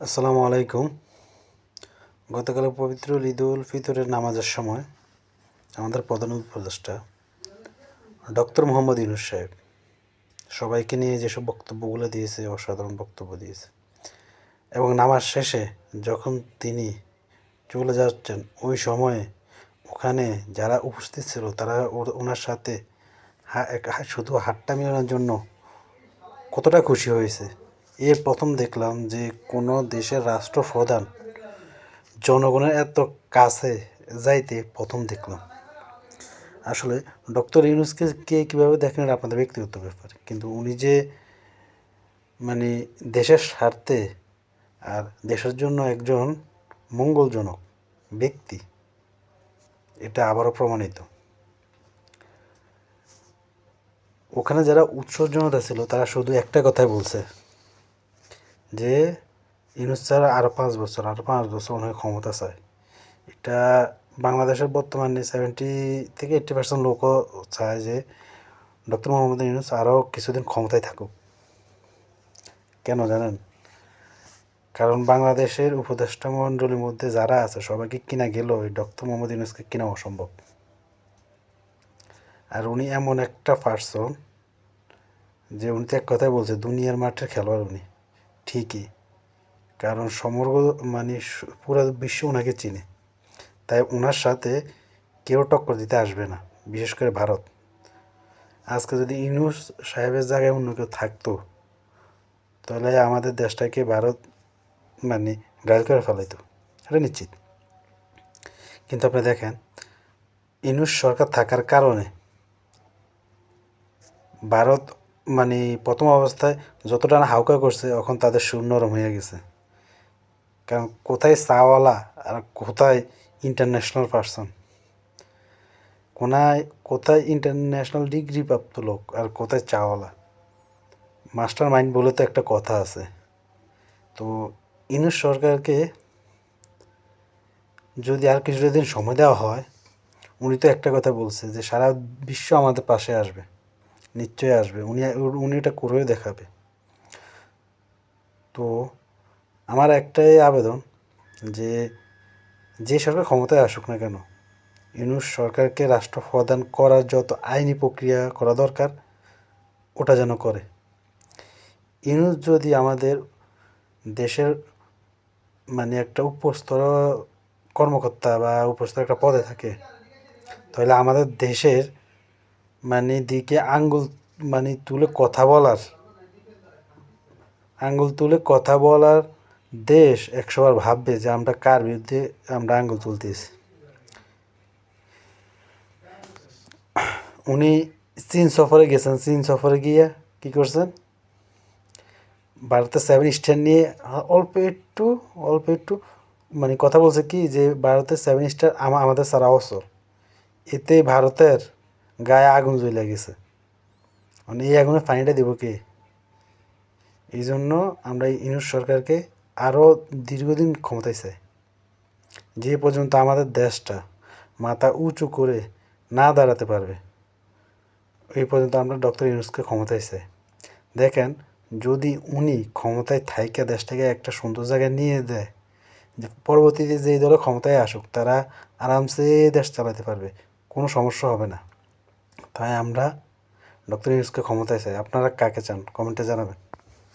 আসসালামু আলাইকুম। গতকাল পবিত্র ঈদ উল ফিতরের নামাজের সময় আমাদের প্রধান উপদেষ্টা ডক্টর মোহাম্মদ ইউনুস সাহেব সবাইকে নিয়ে যেসব বক্তব্যগুলো দিয়েছে, অসাধারণ বক্তব্য দিয়েছে, এবং নামাজ শেষে যখন তিনি চলে যাচ্ছেন, ওই সময়ে ওখানে যারা উপস্থিত ছিল, তারা ওনার সাথে শুধু হাতটা মেলানোর জন্য কতটা খুশি হয়েছে এর প্রথম দেখলাম যে কোনো দেশের রাষ্ট্রপ্রধান জনগণের এত কাছে যাইতে প্রথম দেখলাম। আসলে ডক্টর ইউনুসকে কে কীভাবে দেখেন এটা আপনাদের ব্যক্তিগত ব্যাপার। কিন্তু উনি যে মানে দেশের স্বার্থে আর দেশের জন্য একজন মঙ্গলজনক ব্যক্তি, এটা আবারও প্রমাণিত। ওখানে যারা উৎসর্জনতা ছিল তারা শুধু একটা কথাই বলছে যে ইউনুস স্যার আরও পাঁচ বছর আরও পাঁচ বছর অনেক ক্ষমতা চায়। এটা বাংলাদেশের বর্তমানে সেভেন্টি থেকে এইট্টি পার্সেন্ট লোকও চায় যে ডক্টর মোহাম্মদ ইউনুস আরও কিছুদিন ক্ষমতায় থাকুক। কেন জানেন? কারণ বাংলাদেশের উপদেষ্টা মণ্ডলীর মধ্যে যারা আছে, সবাইকে কিনা গেল ওই ডক্টর মোহাম্মদ ইউনুসকে কিনা অসম্ভব। আর উনি এমন একটা পার্সন যে উনি তো এক কথাই বলছে, দুনিয়ার মাঠের খেলোয়াড় উনি। ঠিকই। কারণ সমগ্র মানে পুরো বিশ্ব ওনাকে চিনে। তাই ওনার সাথে কেউ টক্কর দিতে আসবে না, বিশেষ করে ভারত। আজকে যদি ইউনুস সাহেবের জায়গায় অন্য কেউ থাকতো, তাহলে আমাদের দেশটাকে ভারত মানে গায়েল করে ফেলাইতো। এটা নিশ্চিত। কিন্তু আপনি দেখেন, ইউনুস সরকার থাকার কারণে ভারত মানে প্রথম অবস্থায় যতটা না হাউকা করছে, এখন তাদের সুর নরম হয়ে গেছে। কারণ কোথায় চাওয়ালা আর কোথায় ইন্টারন্যাশনাল পার্সন কোনায়, কোথায় ইন্টারন্যাশনাল ডিগ্রি প্রাপ্ত লোক আর কোথায় চাওয়ালা? মাস্টার মাইন্ড বলে তো একটা কথা আছে। তো ইনুস সরকারকে যদি আর কিছুটা দিন সময় দেওয়া হয়, উনি তো একটা কথা বলছে যে সারা বিশ্ব আমাদের পাশে আসবে। নিশ্চয়ই আসবে। উনি উনি এটা করেও দেখাবে। তো আমার একটাই আবেদন যে যে সরকার ক্ষমতায় আসুক না কেন, ইউনুস সরকারকে রাষ্ট্র প্রদান করার যত আইনি প্রক্রিয়া করা দরকার, ওটা যেন করে। ইউনুস যদি আমাদের দেশের মানে একটা উপস্তর কর্মকর্তা বা উপস্তর একটা পদে থাকে, তাহলে আমাদের দেশের মানে দিকে আঙ্গুল মানে তুলে কথা বলার, আঙ্গুল তুলে কথা বলার দেশ একশোবার ভাববে যে আমরা কার বিরুদ্ধে আমরা আঙ্গুল তুলতেছি। উনি চীন সফরে গেছেন, চীন সফরে গিয়ে কি করছেন? ভারতের সেভেন স্টার নিয়ে অল্প একটু অল্প একটু মানে কথা বলছে কি যে ভারতের সেভেন স্টার আমাদের সারা অবসর এতে ভারতের গায়ে আগুন জ্বলে গেছে। মানে এই আগুনে পানিটা দেবো কে? এই জন্য আমরা ইউনুস সরকারকে আরও দীর্ঘদিন ক্ষমতায় চাই যে পর্যন্ত আমাদের দেশটা মাথা উঁচু করে না দাঁড়াতে পারবে, এই পর্যন্ত আমরা ডক্টর ইউনুসকে ক্ষমতায় চাই দেখেন, যদি উনি ক্ষমতায় থাইকে দেশটাকে একটা সুন্দর জায়গায় নিয়ে দেয়, যে পরবর্তীতে যেই দলে ক্ষমতায় আসুক, তারা আরামসে দেশ চালাতে পারবে, কোনো সমস্যা হবে না। তাই আমরা ডক্টর ইউনুসকে ক্ষমতায় চাই। আপনারা কাকে চান? কমেন্টে জানাবেন।